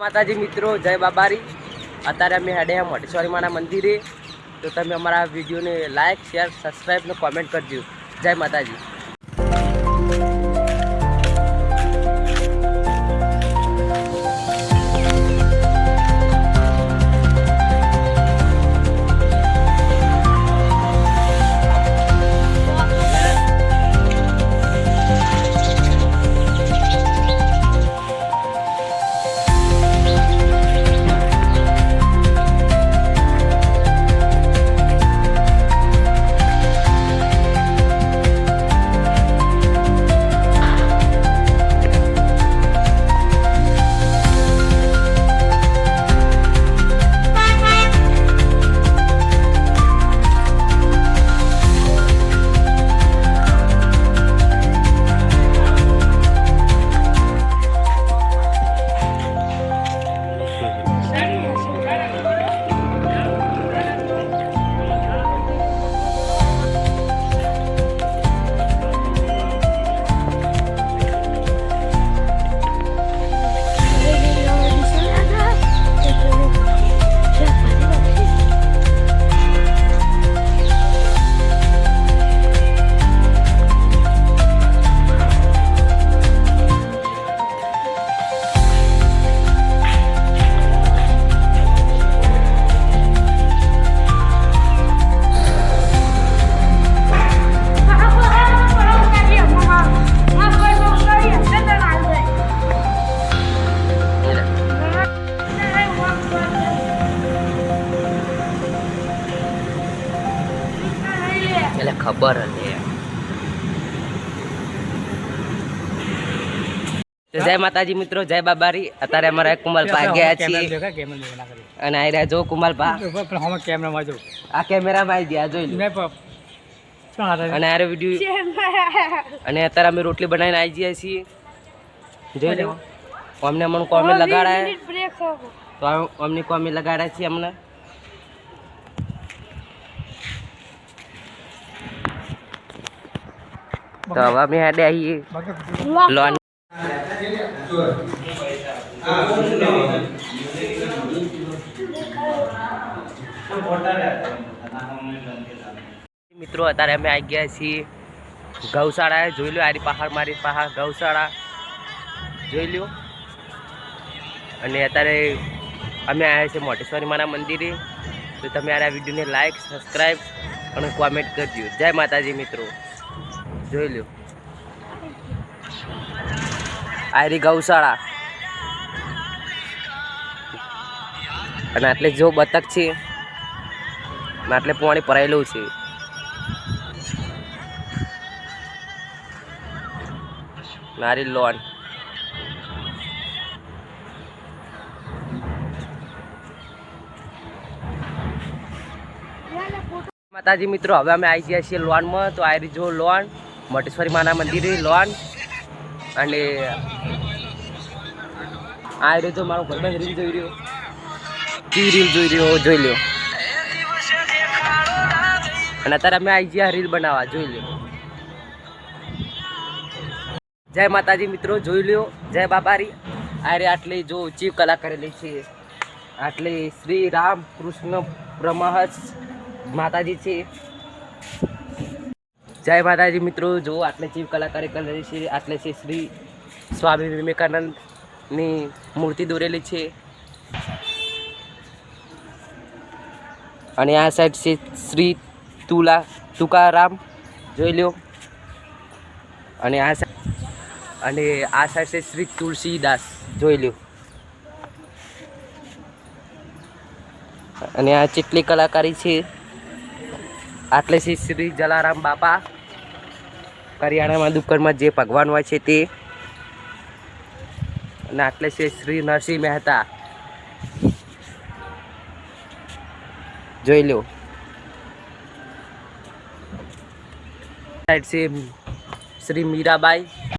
માતાજી મિત્રો, જય બાબારી. અત્યારે અમે હેડ્યા મોટેશ્વરી માના મંદિરે. તો તમે અમારા વિડીયોને લાઈક શેર સબસ્ક્રાઈબ ને કોમેન્ટ કરજો. જય માતાજી. ખબર હતી જય માતાજી મિત્રો જય બાબારી. અત્યારે અમારા કુમાલપા ગયા છીએ. અને આ રહ્યા જો કુમાલપા આ કેમેરામાં આવી ગયા જોઈ લો. અને આ વીડિયો. અને અત્યારે અમે રોટલી બનાવીને આવી ગયા છીએ. જોઈ લો. અમને અમને કોમે લગાડાય. તો અમને કોમે લગાડ્યા છીએ અમને. તો હવે અમે હેડે આવીએ લોન મિત્રો અત્યારે અમે આવી ગયા છીએ ગૌશાળાએ. જોઈ લો આરી પહાડ મારી પહાડ ગૌશાળા. જોઈ લો અને અત્યારે અમે આવ્યા છીએ મોટેશ્વરી માના મંદિરે. તો તમે આ વિડીયોને લાઈક સબસ્ક્રાઈબ અને કોમેન્ટ કરજો. જય માતાજી મિત્રો. જોઈ લો આયરી ગૌશાળા. અને આટલે જો બતક છે આટલે પાણી ભરાયેલું છે. મારી લોન. માતાજી મિત્રો, હવે અમે આવી ગયા છીએ લોનમાં, તો આયરી જો લોન. મોટેશ્વરી માના મંદિરે લોન. અને આ રહ્યો જો મારો ભાઈબંધ રીલ જોઈ રહ્યો. કી રીલ જોઈ રહ્યો? જોઈ લ્યો. અને અત્યારે અમે આવી ગયા રીલ બનાવવા, જોઈ લ્યો. જય માતાજી મિત્રો, જોઈ લ્યો. જય બાબારી. રે આટલી જો ચીવ કલા કરેલી છે. આટલી શ્રી રામ કૃષ્ણ પ્રમહસ માતાજી છે. જય માતાજી મિત્રો જો આટલે જીવ કલાકારી કરેલી છે, આટલે છે શ્રી સ્વામી વિવેકાનંદની મૂર્તિ દોરેલી છે. અને આ સાઈડ છે શ્રી તુલા, તુકારામ, જોઈ લ્યો. અને આ સાઈડ, અને આ સાઈડ છે શ્રી તુલસીદાસ, જોઈ લ્યો. અને આ ચેટલી કલાકારી છે આટલે છે શ્રી જલારામ બાપા. કરિયાણામાં દુકાનમાં જે ભગવાન હોય છે તે. અને આટલે છે શ્રી નરસિંહ મહેતા. જોઈ લો. સાઈડ છે શ્રી મીરાબાઈ.